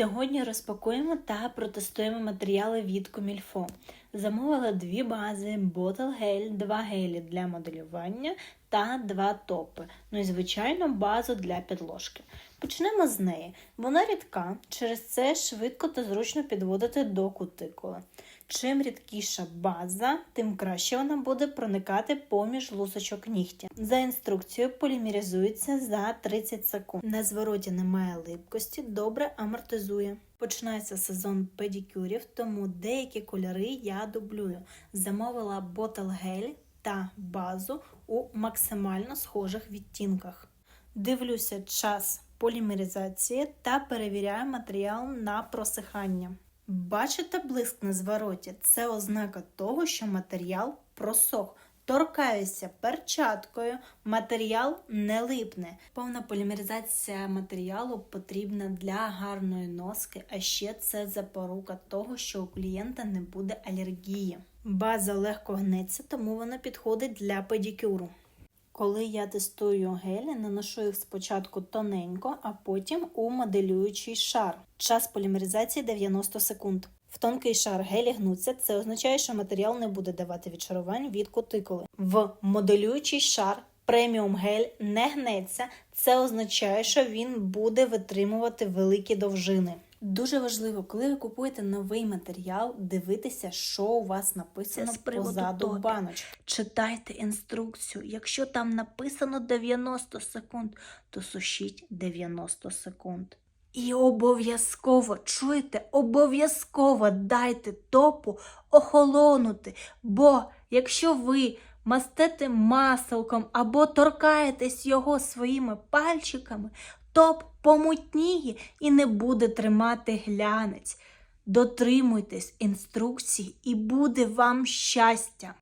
Сьогодні розпакуємо та протестуємо матеріали від Комільфо. Замовила дві бази, Bottle Gel, два гелі для моделювання та два топи. Ну і звичайно базу для підложки. Почнемо з неї. Вона рідка, через це швидко та зручно підводити до кутикули. Чим рідкіша база, тим краще вона буде проникати поміж лусочок нігтя. За інструкцією полімеризується за 30 секунд. На звороті немає липкості, добре амортизує. Починається сезон педикюрів, тому деякі кольори я дублюю. Замовила Bottle Gel та базу у максимально схожих відтінках. Дивлюся час полімеризації та перевіряю матеріал на просихання. Бачите блиск на звороті? Це ознака того, що матеріал просох. Торкаюся перчаткою, матеріал не липне. Повна полімеризація матеріалу потрібна для гарної носки, а ще це запорука того, що у клієнта не буде алергії. База легко гнеться, тому вона підходить для педикюру. Коли я тестую гелі, наношу їх спочатку тоненько, а потім у моделюючий шар. Час полімеризації 90 секунд. В тонкий шар гелі гнуться, це означає, що матеріал не буде давати відшарувань від кутикули. В моделюючий шар преміум гель не гнеться, це означає, що він буде витримувати великі довжини. Дуже важливо, коли ви купуєте новий матеріал, дивитися, що у вас написано позаду топів. баночки. Читайте інструкцію. Якщо там написано 90 секунд, то сушіть 90 секунд. І обов'язково, чуєте, обов'язково дайте топу охолонути. Бо якщо ви мастите маселком або торкаєтесь його своїми пальчиками, топ помутніє і не буде тримати глянець. Дотримуйтесь інструкцій і буде вам щастя.